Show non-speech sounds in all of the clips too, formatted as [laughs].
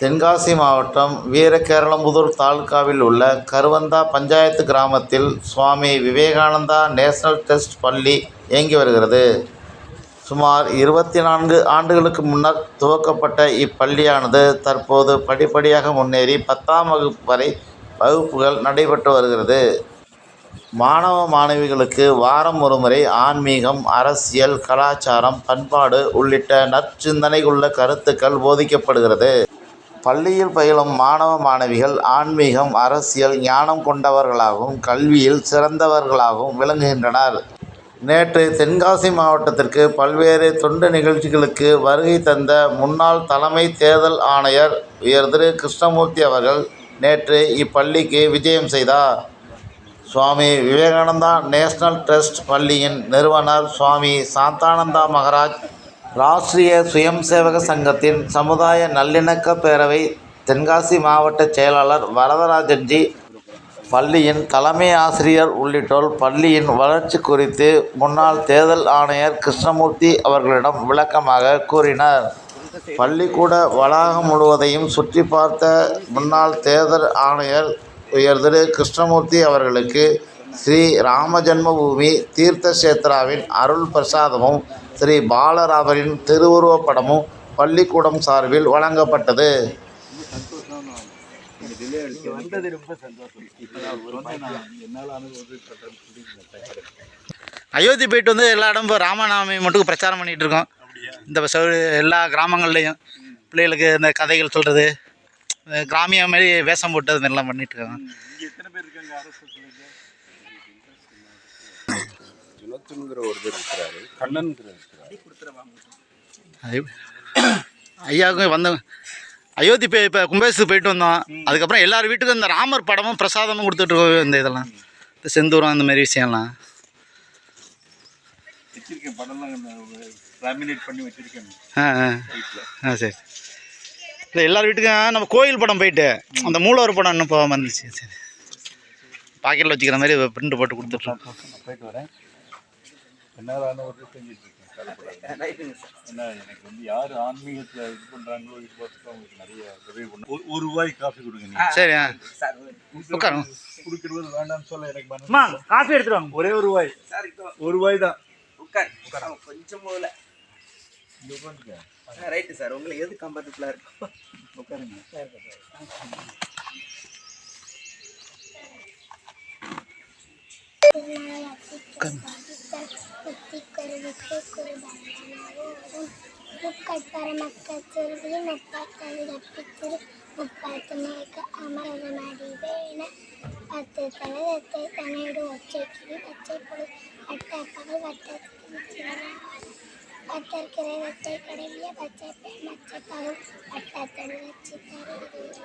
தென்காசி மாவட்டம் வீரகேரளம்புதூர் தாலுகாவில் உள்ள கருவந்தா பஞ்சாயத்து கிராமத்தில் சுவாமி விவேகானந்தா நேஷனல் டெஸ்ட் பள்ளி இயங்கி வருகிறது. சுமார் இருபத்தி நான்கு ஆண்டுகளுக்கு முன்னர் துவக்கப்பட்ட இப்பள்ளியானது தற்போது படிப்படியாக முன்னேறி பத்தாம் வகுப்பு வரை வகுப்புகள் நடைபெற்று வருகிறது. மாணவ மாணவிகளுக்கு வாரம் ஒருமுறை ஆன்மீகம் அரசியல் கலாச்சாரம் பண்பாடு உள்ளிட்ட நற்சிந்தனை உள்ள கருத்துக்கள் போதிக்கப்படுகிறது. பள்ளியில் பயிலும் மாணவ மாணவிகள் ஆன்மீகம் அரசியல் ஞானம் கொண்டவர்களாகவும் கல்வியில் சிறந்தவர்களாகவும் விளங்குகின்றனர். நேற்று தென்காசி மாவட்டத்திற்கு பல்வேறு தொண்டு நிகழ்ச்சிகளுக்கு வருகை தந்த முன்னாள் தலைமை தேர்தல் ஆணையர் உயர் திரு. கிருஷ்ணமூர்த்தி அவர்கள் நேற்று இப்பள்ளிக்கு விஜயம் செய்தார். சுவாமி விவேகானந்தா நேஷனல் ட்ரஸ்ட் பள்ளியின் நிறுவனர் சுவாமி சாந்தானந்தா மகராஜ் ராஷ்டிரிய சுயம் சேவக சங்கத்தின் சமுதாய நல்லிணக்க பேரவை தென்காசி மாவட்ட செயலாளர் வரதராஜன்ஜி பள்ளியின் தலைமை ஆசிரியர் உள்ளிட்டோர் பள்ளியின் வளர்ச்சி குறித்து முன்னாள் தேர்தல் ஆணையர் கிருஷ்ணமூர்த்தி அவர்களிடம் விளக்கமாக கூறினர். பள்ளிக்கூட வளாகம் முழுவதையும் சுற்றி பார்த்த முன்னாள் தேர்தல் ஆணையர் உயர் திரு கிருஷ்ணமூர்த்தி அவர்களுக்கு ஸ்ரீ ராம ஜன்மபூமி தீர்த்த அருள் பிரசாதமும் ஸ்ரீ பாலராமரின் திருவுருவப் படமும் பள்ளிக்கூடம் சார்பில் வழங்கப்பட்டது. அயோத்தி போயிட்டு வந்து எல்லா இடமும் இப்போ ராமநாமி மட்டும் பிரச்சாரம் பண்ணிகிட்டு இருக்கோம். இந்த எல்லா கிராமங்கள்லேயும் பிள்ளைகளுக்கு இந்த கதைகள் சொல்கிறது கிராமிய மாதிரி வேஷம் போட்டு அது மாதிரிலாம் பண்ணிட்டு ஜுனத்துங்கிற ஒருத்தர் இருக்கிறாரு. கண்ணன்கிற இருக்கிறாரு. ஐயாவுக்கும் வந்த அயோத்தி போய் இப்போ கும்பேசுக்கு போயிட்டு வந்தோம் அதுக்கப்புறம் எல்லார் வீட்டுக்கும் இந்த ராமர் படமும் பிரசாதமும் கொடுத்துட்டு இந்த இதெல்லாம். இந்த செந்தூரம் அந்த மாதிரி விஷயம்லாம். ஆ ஆ. சரி. இல்லை எல்லார் வீட்டுக்கும் நம்ம கோயில் படம் போயிட்டு அந்த மூலவர் படம் இன்னும் போகாமல் இருந்துச்சு. சரி. பாக்கெட்டில் வச்சுக்கிற மாதிரி பிரிண்ட் போட்டு கொடுத்துட்றோம் போயிட்டு வரேன். என்னால் அனுபவத்தை செஞ்சுட்டு இருக்கேன் கவலைப்படாதீங்க. [laughs] ஏன்னா எனக்கு வந்து யார் ஆன்மீகத்தில் இது பண்ணுறாங்களோ இது பார்த்துட்டு அவங்களுக்கு நிறைய உதவி பண்ண ஒரு- ஒரு ரூபாய் காஃபி கொடுங்க நீங்கள் சரி குடிக்கிறது வேண்டாம்னு சொல்ல எனக்கு காஃபி எடுத்துட்டு வாங்க. ஒரே ஒரு ரூபாய் ஒரு ரூபாய் தான். உட்கார் அவன் கொஞ்சம் போகல. உட்காந்துக்க. Right sir. உங்களுக்கு எது கம்ஃபர்டபுளாக இருக்கும் உட்காருங்க. ಸಂಸ್ಕೃತಿಕರಿಗೆ ಕುರುಬಾಗಿ ನಾವು ಮುಕ್ಕಟ್ಟರ ಮಕ್ಕತ್ತಿರುಗಿ ಮುಪ್ಪತ್ತಲ್ಲಿ ತಪ್ಪಿತ್ತಿರು முப்பத்து மணிக்கு அமரத மாடி வேண பத்து தலை எத்தை தனையோடு ஒச்சை கிளி பச்சை புழு வட்ட பகல் வட்டத்தின் பத்தற்கிற வெச்சை கடைவிய பச்சை பெண் பச்சை பகல் வட்டத்தன் வச்சு தருகிறது.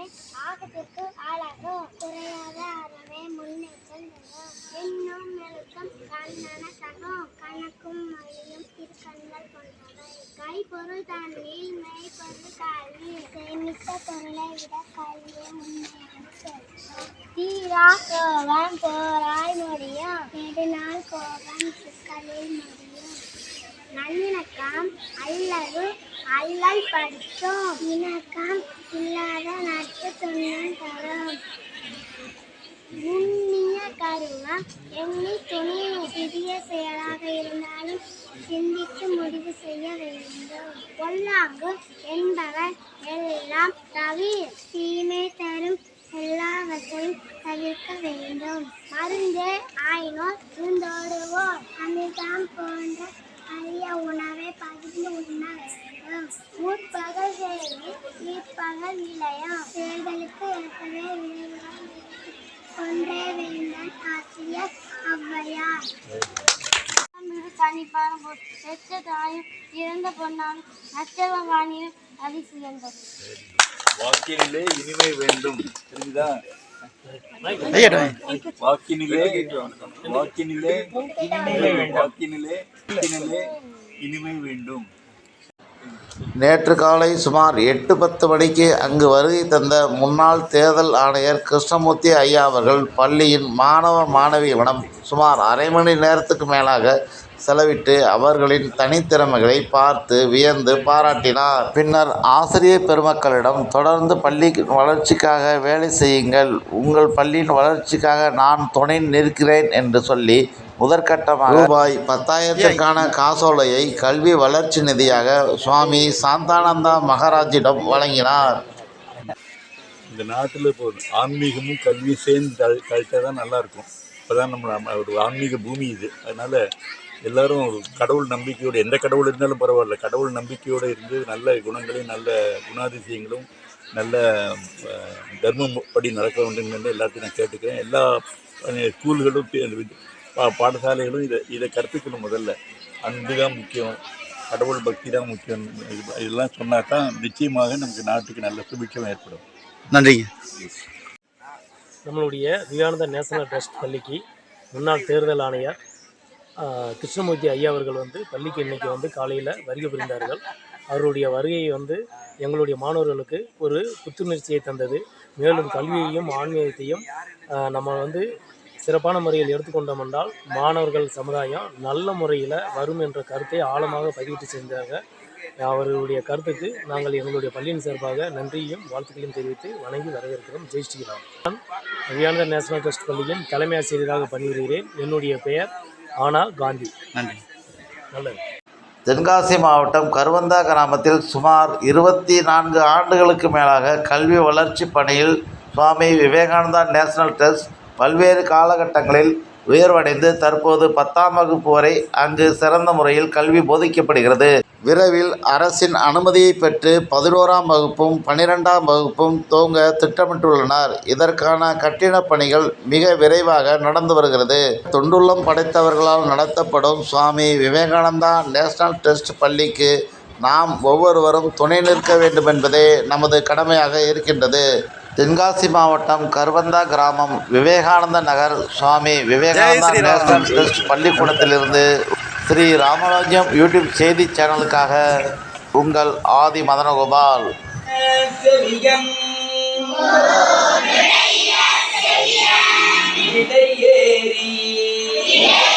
மூடனே ஆகத்திற்கு ஆளாகும் குறையாத அறவே முன்னேற்றம் செல்லும் இன்னும் மெழுக்கம் கண்ணன தகும் கணக்கும் மொழியும் இரு கண்கள் கொண்டவை. கைப்பொருள் தன்னில் மெய்ப்பொருள் கல்வி சேமித்த பொருளை விட கல்வியை முன்னேறும் செல்வம். தீரா கோபம் போராய் முடியும் நெடுநாள் கோபம் சிக்கலில் முடியும் நல்லிணக்கம் அல்லது அல்லல் படிக்கும் இணக்கம் இல்லாத நட்பு துன்பம் தரும். நுண்ணிய கருவம் எண்ணி துணிவு சிறிய செயலாக இருந்தாலும் சிந்தித்து முடிவு செய்ய வேண்டும். பொல்லாங்கு என்பவர் எல்லாம் தவிர தீமை தரும் எல்லாவற்றையும் தவிர்க்க வேண்டும். மருந்து ஆயினோர் இருந்தோடுவோர் அமிர்தம் போன்ற அரிய உணவை பகிர்ந்து உண்ண வேண்டும். முற்பகல் வேலை இப்பகல் நிலையம் செயல்களுக்கு ஏற்கனவே விளைவுகள் ஒன்றே வேந்தன் ஆசிரியர் ஔவையார். கணிப்பான பெற்ற தாயும் இறந்த பொன்னாலும் நச்சவ வாணியும் அதிசயங்கள். வாக்கினிலே இனிமை வேண்டும். தெரிஞ்சுதா வாக்கினிலே வாக்கினிலே வாக்கினிலே இனிமை வேண்டும் நேற்று காலை சுமார் எட்டு பத்து மணிக்கு அங்கு வருகை தந்த முன்னாள் தேர்தல் ஆணையர் கிருஷ்ணமூர்த்தி ஐயா அவர்கள் பள்ளியின் மாணவ மாணவிகளிடம் சுமார் அரை மணி நேரத்துக்கு மேலாக செலவிட்டு அவர்களின் தனித்திறமைகளை பார்த்து வியந்து பாராட்டினார். பின்னர் ஆசிரியர் பெருமக்களிடம் தொடர்ந்து பள்ளி வளர்ச்சிக்காக வேலை செய்யுங்கள். உங்கள் பள்ளியின் வளர்ச்சிக்காக நான் துணை நிற்கிறேன் என்று சொல்லி முதற்கட்டமாக ரூபாய் பத்தாயிரத்திற்கான காசோலையை கல்வி வளர்ச்சி நிதியாக சுவாமி சாந்தானந்தா மகாராஜிடம் வழங்கினார். இந்த நாட்டில் இப்போ ஆன்மீகமும் கல்வியும் சேர்ந்து கழ- கழிச்சா தான் நல்லா இருக்கும். இப்போ தான் நம்ம நம்ம ஒரு ஆன்மீக பூமி இது. அதனால் எல்லாரும் கடவுள் நம்பிக்கையோடு எந்த கடவுள் இருந்தாலும் பரவாயில்ல கடவுள் நம்பிக்கையோடு இருந்து நல்ல குணங்களையும் நல்ல குணாதிசயங்களும் நல்ல தர்மம் படி நடக்க வேண்டும் என்று எல்லாத்தையும் நான் கேட்டுக்கிறேன். எல்லா ஸ்கூல்களும் பி- பாடசாலைகளும் இதை இதை கற்பிக்கணும் முதல்ல. அன்பு தான் முக்கியம் கடவுள் பக்தி தான் முக்கியம். இது இதெல்லாம் சொன்னா தான் நிச்சயமாக நமக்கு நாட்டுக்கு நல்ல சுபிட்சம் ஏற்படும். நன்றிங்க. நம்மளுடைய விவேகானந்தா நேஷனல் ட்ரஸ்ட் பள்ளிக்கு முன்னாள் தேர்தல் ஆணையர் கிருஷ்ணமூர்த்தி ஐயா அவர்கள் வந்து பள்ளிக்கு இன்னைக்கு வந்து காலையில் வருகை புரிந்தார்கள். அவருடைய வருகை வந்து எங்களுடைய மாணவர்களுக்கு ஒரு புத்துணர்ச்சியை தந்தது. மேலும் கல்வியையும் ஆன்மீகத்தையும் நம்ம வந்து சிறப்பான முறையில் எடுத்துக்கொண்டோம் என்றால் மாணவர்கள் சமுதாயம் நல்ல முறையில் வரும் என்ற கருத்தை ஆழமாக பதிவிட்டு செஞ்சாங்க அவர்களுடைய கருத்துக்கு நாங்கள் எங்களுடைய பள்ளியின் சார்பாக நன்றியும் வாழ்த்துக்களையும் தெரிவித்து வணங்கி வரவேற்கிறோம். ஜெய் ஸ்ரீராம். நான் விவேகானந்தா நேஷனல் ட்ரஸ்ட் பள்ளியின் தலைமை ஆசிரியராக பணிபுரிகிறேன். என்னுடைய பெயர் ஆனா காந்தி. நன்றி. நல்லது. தென்காசி மாவட்டம் கருவந்தா கிராமத்தில் சுமார் இருபத்தி நான்கு ஆண்டுகளுக்கு மேலாக கல்வி வளர்ச்சி பணியில் சுவாமி விவேகானந்தா நேஷனல் ட்ரஸ்ட் பல்வேறு காலகட்டங்களில் உயர்வடைந்து தற்போது பத்தாம் வகுப்பு வரை அங்கு சிறந்த முறையில் கல்வி போதிக்கப்படுகிறது. விரைவில் அரசின் அனுமதியை பெற்று பதினோராம் வகுப்பும் பன்னிரெண்டாம் வகுப்பும் துவங்க திட்டமிட்டுள்ளனர். இதற்கான கட்டிடப் பணிகள் மிக விரைவாக நடந்து வருகிறது. தொண்டுள்ளம் படைத்தவர்களால் நடத்தப்படும் சுவாமி விவேகானந்தா நேஷனல் டெஸ்ட் பள்ளிக்கு நாம் ஒவ்வொருவரும் துணை நிற்க வேண்டும் என்பதே நமது கடமையாக இருக்கின்றது. தென்காசி மாவட்டம் கருவந்தா கிராமம் விவேகானந்த நகர் சுவாமி விவேகானந்தா. நேஷனல் டெஸ்ட் பள்ளிக்கூடத்திலிருந்து ஸ்ரீ ராமராஜ்யம் யூடியூப் செய்தி சேனலுக்காக உங்கள் ஆதி மதனகோபால் Yeah.